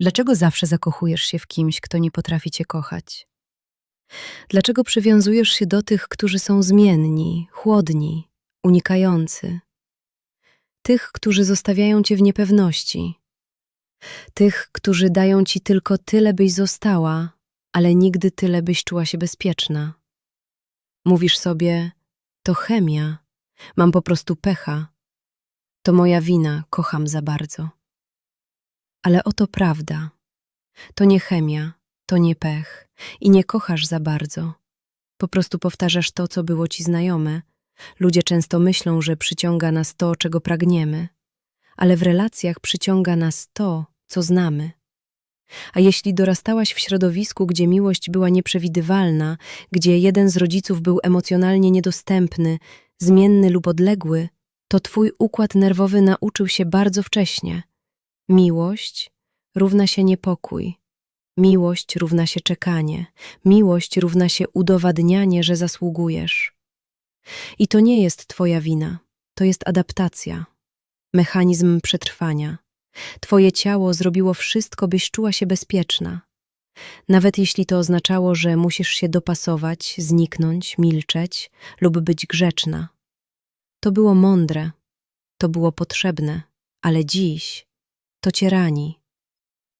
Dlaczego zawsze zakochujesz się w kimś, kto nie potrafi cię kochać? Dlaczego przywiązujesz się do tych, którzy są zmienni, chłodni, unikający? Tych, którzy zostawiają cię w niepewności. Tych, którzy dają ci tylko tyle, byś została, ale nigdy tyle, byś czuła się bezpieczna. Mówisz sobie, to chemia, mam po prostu pecha. To moja wina, kocham za bardzo. Ale oto prawda. To nie chemia, to nie pech i nie kochasz za bardzo. Po prostu powtarzasz to, co było ci znajome. Ludzie często myślą, że przyciąga nas to, czego pragniemy, ale w relacjach przyciąga nas to, co znamy. A jeśli dorastałaś w środowisku, gdzie miłość była nieprzewidywalna, gdzie jeden z rodziców był emocjonalnie niedostępny, zmienny lub odległy, to twój układ nerwowy nauczył się bardzo wcześnie. Miłość równa się niepokój. Miłość równa się czekanie. Miłość równa się udowadnianie, że zasługujesz. I to nie jest twoja wina, to jest adaptacja, mechanizm przetrwania. Twoje ciało zrobiło wszystko, byś czuła się bezpieczna. Nawet jeśli to oznaczało, że musisz się dopasować, zniknąć, milczeć lub być grzeczna. To było mądre, to było potrzebne, ale dziś to cię rani.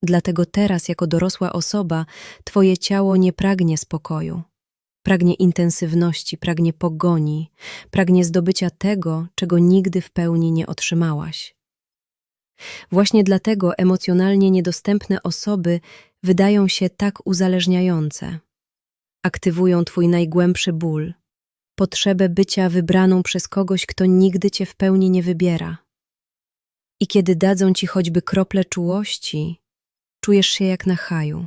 Dlatego teraz, jako dorosła osoba, twoje ciało nie pragnie spokoju. Pragnie intensywności, pragnie pogoni, pragnie zdobycia tego, czego nigdy w pełni nie otrzymałaś. Właśnie dlatego emocjonalnie niedostępne osoby wydają się tak uzależniające. Aktywują twój najgłębszy ból, potrzebę bycia wybraną przez kogoś, kto nigdy cię w pełni nie wybiera. I kiedy dadzą ci choćby krople czułości, czujesz się jak na haju,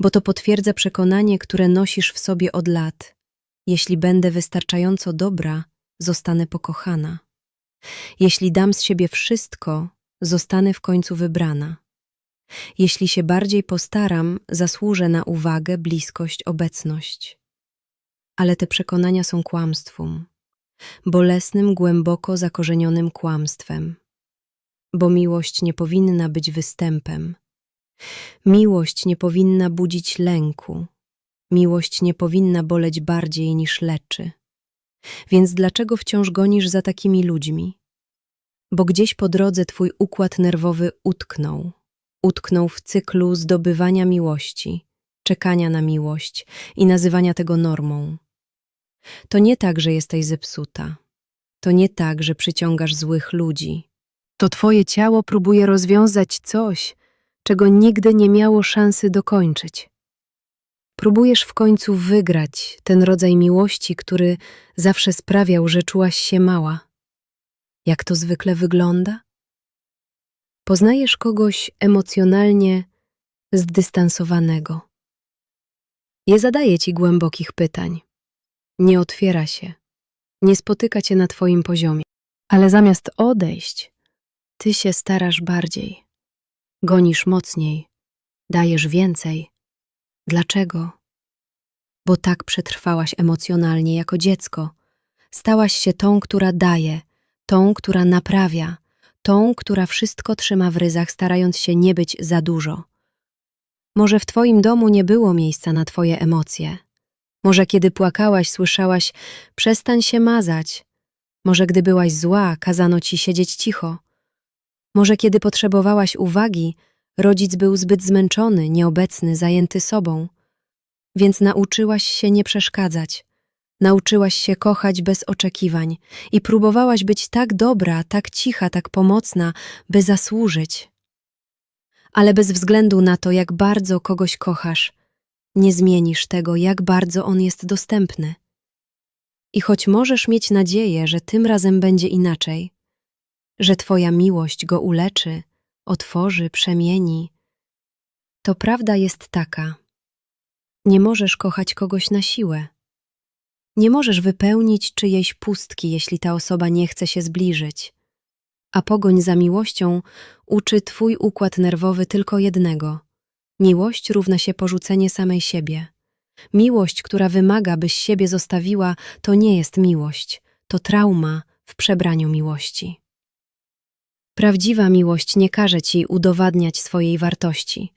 bo to potwierdza przekonanie, które nosisz w sobie od lat. Jeśli będę wystarczająco dobra, zostanę pokochana. Jeśli dam z siebie wszystko, zostanę w końcu wybrana. Jeśli się bardziej postaram, zasłużę na uwagę, bliskość, obecność. Ale te przekonania są kłamstwem, bolesnym, głęboko zakorzenionym kłamstwem, bo miłość nie powinna być występem. Miłość nie powinna budzić lęku. Miłość nie powinna boleć bardziej niż leczy. Więc dlaczego wciąż gonisz za takimi ludźmi? Bo gdzieś po drodze twój układ nerwowy utknął. Utknął w cyklu zdobywania miłości, czekania na miłość i nazywania tego normą. To nie tak, że jesteś zepsuta. To nie tak, że przyciągasz złych ludzi. To twoje ciało próbuje rozwiązać coś, czego nigdy nie miało szansy dokończyć. Próbujesz w końcu wygrać ten rodzaj miłości, który zawsze sprawiał, że czułaś się mała. Jak to zwykle wygląda? Poznajesz kogoś emocjonalnie zdystansowanego. Nie zadaje ci głębokich pytań. Nie otwiera się. Nie spotyka cię na twoim poziomie. Ale zamiast odejść, ty się starasz bardziej. Gonisz mocniej. Dajesz więcej. Dlaczego? Bo tak przetrwałaś emocjonalnie jako dziecko. Stałaś się tą, która daje, tą, która naprawia, tą, która wszystko trzyma w ryzach, starając się nie być za dużo. Może w twoim domu nie było miejsca na twoje emocje. Może kiedy płakałaś, słyszałaś: przestań się mazać. Może gdy byłaś zła, kazano ci siedzieć cicho. Może kiedy potrzebowałaś uwagi, rodzic był zbyt zmęczony, nieobecny, zajęty sobą. Więc nauczyłaś się nie przeszkadzać. Nauczyłaś się kochać bez oczekiwań i próbowałaś być tak dobra, tak cicha, tak pomocna, by zasłużyć. Ale bez względu na to, jak bardzo kogoś kochasz, nie zmienisz tego, jak bardzo on jest dostępny. I choć możesz mieć nadzieję, że tym razem będzie inaczej, że Twoja miłość go uleczy, otworzy, przemieni, to prawda jest taka: nie możesz kochać kogoś na siłę. Nie możesz wypełnić czyjejś pustki, jeśli ta osoba nie chce się zbliżyć. A pogoń za miłością uczy Twój układ nerwowy tylko jednego: miłość równa się porzucenie samej siebie. Miłość, która wymaga, byś siebie zostawiła, to nie jest miłość, to trauma w przebraniu miłości. Prawdziwa miłość nie każe ci udowadniać swojej wartości.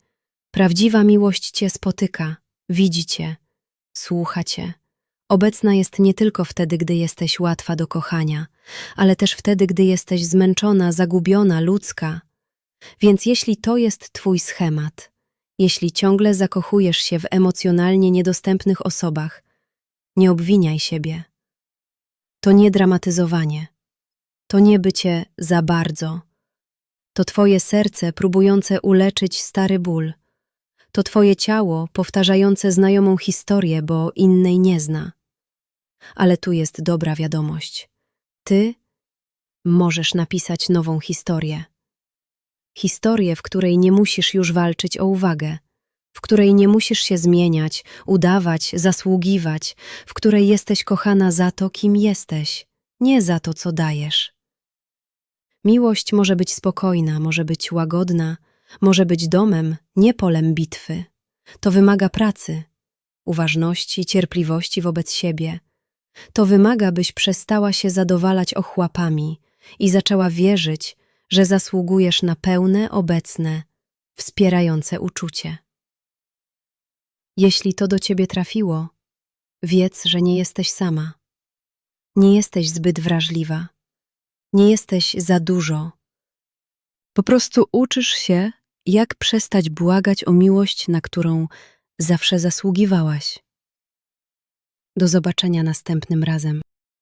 Prawdziwa miłość cię spotyka, widzi cię, słucha cię. Obecna jest nie tylko wtedy, gdy jesteś łatwa do kochania, ale też wtedy, gdy jesteś zmęczona, zagubiona, ludzka. Więc jeśli to jest twój schemat, jeśli ciągle zakochujesz się w emocjonalnie niedostępnych osobach, nie obwiniaj siebie. To nie dramatyzowanie. To nie bycie za bardzo. To twoje serce próbujące uleczyć stary ból. To twoje ciało powtarzające znajomą historię, bo innej nie zna. Ale tu jest dobra wiadomość. Ty możesz napisać nową historię. Historię, w której nie musisz już walczyć o uwagę, w której nie musisz się zmieniać, udawać, zasługiwać, w której jesteś kochana za to, kim jesteś, nie za to, co dajesz. Miłość może być spokojna, może być łagodna, może być domem, nie polem bitwy. To wymaga pracy, uważności, cierpliwości wobec siebie. To wymaga, byś przestała się zadowalać ochłapami i zaczęła wierzyć, że zasługujesz na pełne, obecne, wspierające uczucie. Jeśli to do ciebie trafiło, wiedz, że nie jesteś sama. Nie jesteś zbyt wrażliwa. Nie jesteś za dużo. Po prostu uczysz się, jak przestać błagać o miłość, na którą zawsze zasługiwałaś. Do zobaczenia następnym razem.